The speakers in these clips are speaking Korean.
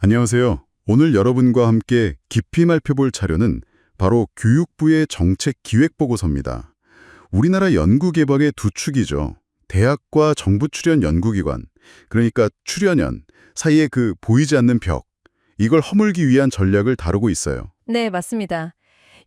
안녕하세요. 오늘 여러분과 함께 깊이 살펴볼 자료는 바로 교육부의 정책 기획 보고서입니다. 우리나라 연구개발의 두 축이죠. 대학과 정부 출연 연구기관, 그러니까 출연연 사이에 그 보이지 않는 벽, 이걸 허물기 위한 전략을 다루고 있어요. 네, 맞습니다.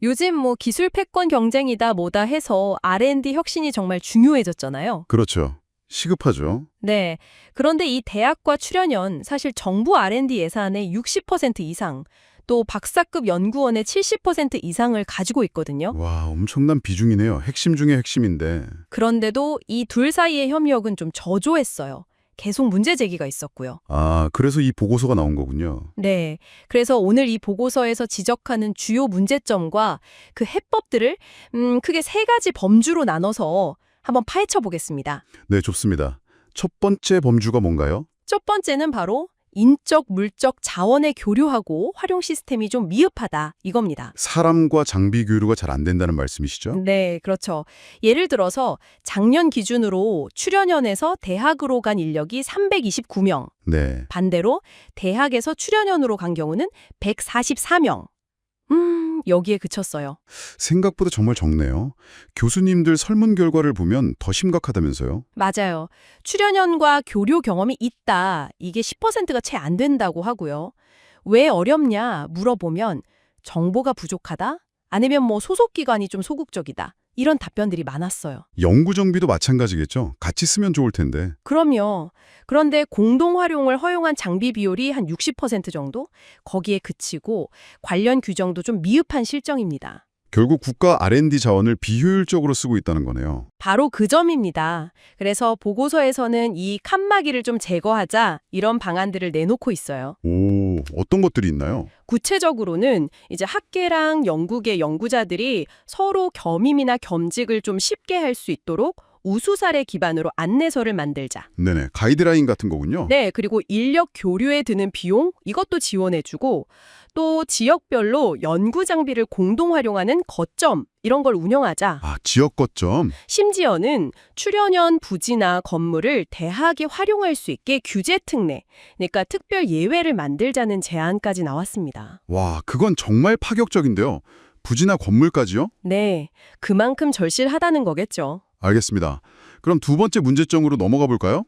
요즘 뭐 기술 패권 경쟁이다 뭐다 해서 R&D 혁신이 정말 중요해졌잖아요. 그렇죠. 시급하죠. 네. 그런데 이 대학과 출연연 사실 정부 R&D 예산의 60% 이상, 또 박사급 연구원의 70% 이상을 가지고 있거든요. 와, 엄청난 비중이네요. 핵심 중에 핵심인데. 그런데도 이 둘 사이의 협력은 좀 저조했어요. 계속 문제 제기가 있었고요. 아, 그래서 이 보고서가 나온 거군요. 네. 그래서 오늘 이 보고서에서 지적하는 주요 문제점과 그 해법들을 음, 크게 세 가지 범주로 나눠서 한번 파헤쳐 보겠습니다. 네, 좋습니다. 첫 번째 범주가 뭔가요? 첫 번째는 바로 인적, 물적 자원의 교류하고 활용 시스템이 좀 미흡하다 이겁니다. 사람과 장비 교류가 잘 안 된다는 말씀이시죠? 네, 그렇죠. 예를 들어서 작년 기준으로 출연연에서 대학으로 간 인력이 329명, 네. 반대로 대학에서 출연연으로 간 경우는 144명. 음, 여기에 그쳤어요. 생각보다 정말 적네요. 교수님들 설문 결과를 보면 더 심각하다면서요? 맞아요. 출연연과 교류 경험이 있다. 이게 10%가 채 안 된다고 하고요. 왜 어렵냐 물어보면 정보가 부족하다? 아니면 뭐 소속 기관이 좀 소극적이다. 이런 답변들이 많았어요. 연구 정비도 마찬가지겠죠? 같이 쓰면 좋을 텐데. 그럼요. 그런데 공동 활용을 허용한 장비 비율이 한 60% 정도? 거기에 그치고 관련 규정도 좀 미흡한 실정입니다. 결국 국가 R&D 자원을 비효율적으로 쓰고 있다는 거네요. 바로 그 점입니다. 그래서 보고서에서는 이 칸막이를 좀 제거하자 이런 방안들을 내놓고 있어요. 오, 어떤 것들이 있나요? 구체적으로는 이제 학계랑 연구계 연구자들이 서로 겸임이나 겸직을 좀 쉽게 할 수 있도록 우수 사례 기반으로 안내서를 만들자. 네네, 가이드라인 같은 거군요. 네, 그리고 인력 교류에 드는 비용 이것도 지원해주고 또 지역별로 연구 장비를 공동 활용하는 거점 이런 걸 운영하자. 아, 지역 거점. 심지어는 출연연 부지나 건물을 대학이 활용할 수 있게 규제 특례, 그러니까 특별 예외를 만들자는 제안까지 나왔습니다. 와, 그건 정말 파격적인데요. 부지나 건물까지요? 네, 그만큼 절실하다는 거겠죠. 알겠습니다. 그럼 두 번째 문제점으로 넘어가 볼까요?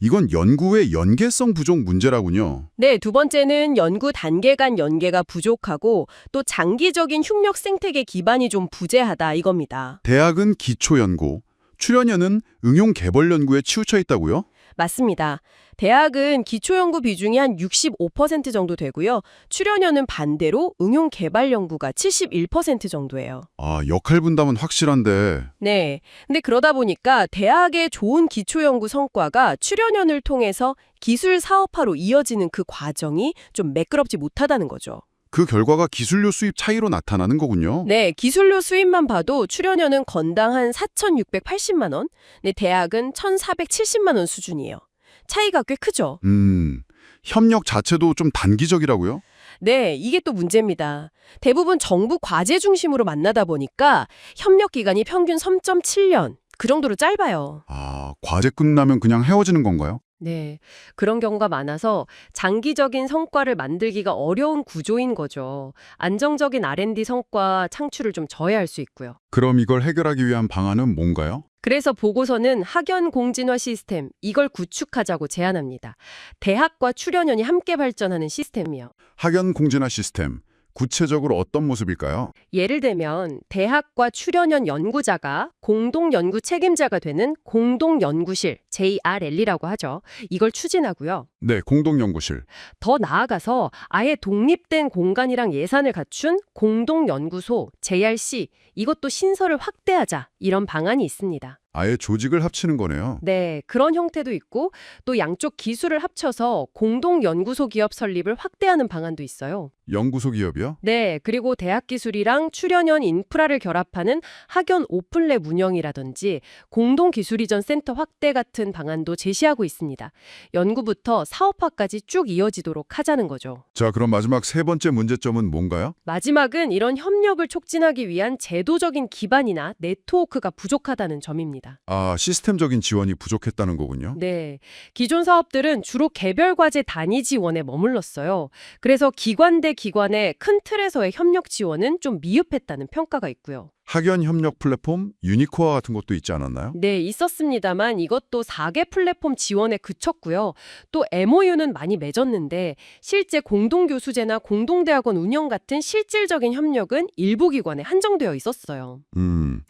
이건 연구의 연계성 부족 문제라군요. 네, 두 번째는 연구 단계 간 연계가 부족하고 또 장기적인 흉력 생태계 기반이 좀 부재하다 이겁니다. 대학은 기초 연구, 출연연은 응용 개발 연구에 치우쳐 있다고요? 맞습니다. 대학은 기초연구 비중이 한 65% 정도 되고요. 출연연은 반대로 응용 개발 연구가 71% 정도예요. 아, 역할 분담은 확실한데 네. 근데 그러다 보니까 대학의 좋은 기초연구 성과가 출연연을 통해서 기술 사업화로 이어지는 그 과정이 좀 매끄럽지 못하다는 거죠. 그 결과가 기술료 수입 차이로 나타나는 거군요. 네, 기술료 수입만 봐도 출연료는 건당 한 4,680만 원, 네, 대학은 1,470만 원 수준이에요. 차이가 꽤 크죠? 음, 협력 자체도 좀 단기적이라고요? 네, 이게 또 문제입니다. 대부분 정부 과제 중심으로 만나다 보니까 협력 기간이 평균 3.7년, 그 정도로 짧아요. 아, 과제 끝나면 그냥 헤어지는 건가요? 네, 그런 경우가 많아서 장기적인 성과를 만들기가 어려운 구조인 거죠. 안정적인 R&D 성과 창출을 좀 저해할 수 있고요. 그럼 이걸 해결하기 위한 방안은 뭔가요? 그래서 보고서는 학연 공진화 시스템 이걸 구축하자고 제안합니다. 대학과 출연연이 함께 발전하는 시스템이요. 학연 공진화 시스템, 구체적으로 어떤 모습일까요? 예를 들면 대학과 출연연 연구자가 공동 연구 책임자가 되는 공동 연구실 JRL이라고 하죠. 이걸 추진하고요. 네, 공동 연구실. 더 나아가서 아예 독립된 공간이랑 예산을 갖춘 공동 연구소 JRC 이것도 신설을 확대하자 이런 방안이 있습니다. 아예 조직을 합치는 거네요. 네, 그런 형태도 있고 또 양쪽 기술을 합쳐서 공동 연구소 기업 설립을 확대하는 방안도 있어요. 연구소 기업이요? 네, 그리고 대학 기술이랑 출연연 인프라를 결합하는 학연 오픈랩 운영이라든지 공동 기술 이전 센터 확대 같은 방안도 제시하고 있습니다. 연구부터 사업화까지 쭉 이어지도록 하자는 거죠. 자, 그럼 마지막 세 번째 문제점은 뭔가요? 마지막은 이런 협력을 촉진하기 위한 제도적인 기반이나 네트워크가 부족하다는 점입니다. 아, 시스템적인 지원이 부족했다는 거군요. 네. 기존 사업들은 주로 개별 과제 단위 지원에 머물렀어요. 그래서 기관 대 기관의 큰 틀에서의 협력 지원은 좀 미흡했다는 평가가 있고요. 학연 협력 플랫폼 유니코어 같은 것도 있지 않았나요? 네, 있었습니다만 이것도 4개 플랫폼 지원에 그쳤고요. 또 MOU는 많이 맺었는데 실제 공동교수제나 공동대학원 운영 같은 실질적인 협력은 일부 기관에 한정되어 있었어요. 음.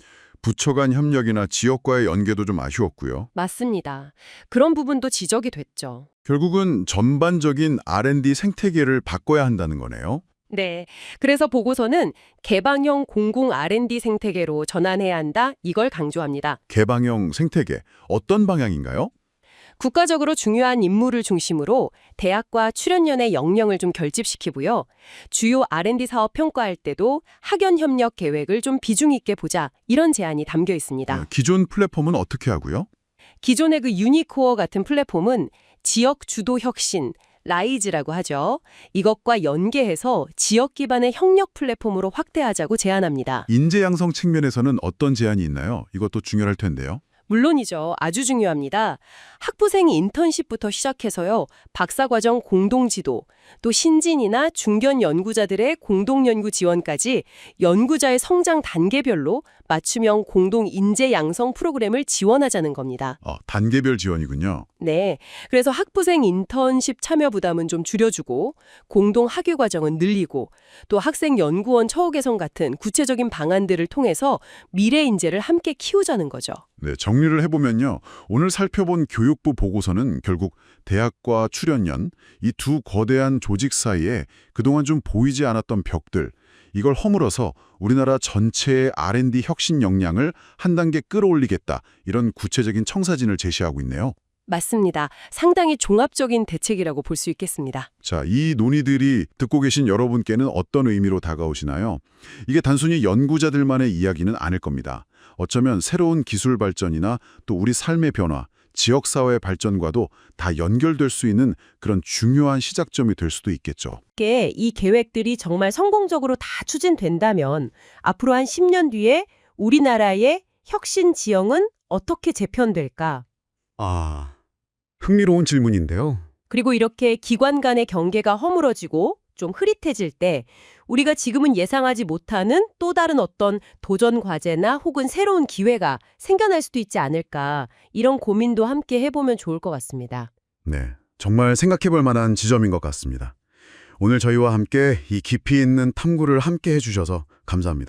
부처 간 협력이나 지역과의 연계도 좀 아쉬웠고요. 맞습니다. 그런 부분도 지적이 됐죠. 결국은 전반적인 R&D 생태계를 바꿔야 한다는 거네요. 네. 그래서 보고서는 개방형 공공 R&D 생태계로 전환해야 한다. 이걸 강조합니다. 개방형 생태계 어떤 방향인가요? 국가적으로 중요한 임무를 중심으로 대학과 출연연의 역량을 좀 결집시키고요. 주요 R&D 사업 평가할 때도 학연 협력 계획을 좀 비중 있게 보자. 이런 제안이 담겨 있습니다. 어, 기존 플랫폼은 어떻게 하고요? 기존의 그 유니코어 같은 플랫폼은 지역 주도 혁신, 라이즈라고 하죠. 이것과 연계해서 지역 기반의 협력 플랫폼으로 확대하자고 제안합니다. 인재 양성 측면에서는 어떤 제안이 있나요? 이것도 중요할 텐데요. 물론이죠. 아주 중요합니다. 학부생 인턴십부터 시작해서요. 박사과정 공동지도, 또 신진이나 중견 연구자들의 공동연구 지원까지 연구자의 성장 단계별로 맞춤형 공동 인재 양성 프로그램을 지원하자는 겁니다. 어, 단계별 지원이군요. 네. 그래서 학부생 인턴십 참여 부담은 좀 줄여주고 공동 학위 과정은 늘리고 또 학생 연구원 처우 개선 같은 구체적인 방안들을 통해서 미래 인재를 함께 키우자는 거죠. 네, 정리를 해보면요. 오늘 살펴본 교육부 보고서는 결국 대학과 출연연, 이 두 거대한 조직 사이에 그동안 좀 보이지 않았던 벽들, 이걸 허물어서 우리나라 전체의 R&D 혁신 역량을 한 단계 끌어올리겠다. 이런 구체적인 청사진을 제시하고 있네요. 맞습니다. 상당히 종합적인 대책이라고 볼 수 있겠습니다. 자, 이 논의들이 듣고 계신 여러분께는 어떤 의미로 다가오시나요? 이게 단순히 연구자들만의 이야기는 아닐 겁니다. 어쩌면 새로운 기술 발전이나 또 우리 삶의 변화, 지역사회 발전과도 다 연결될 수 있는 그런 중요한 시작점이 될 수도 있겠죠. 이 계획들이 정말 성공적으로 다 추진된다면 앞으로 한 10년 뒤에 우리나라의 혁신 지형은 어떻게 재편될까? 아, 흥미로운 질문인데요. 그리고 이렇게 기관 간의 경계가 허물어지고 좀 흐릿해질 때 우리가 지금은 예상하지 못하는 또 다른 어떤 도전 과제나 혹은 새로운 기회가 생겨날 수도 있지 않을까 이런 고민도 함께 해보면 좋을 것 같습니다. 네, 정말 생각해 볼 만한 지점인 것 같습니다. 오늘 저희와 함께 이 깊이 있는 탐구를 함께 해주셔서 감사합니다.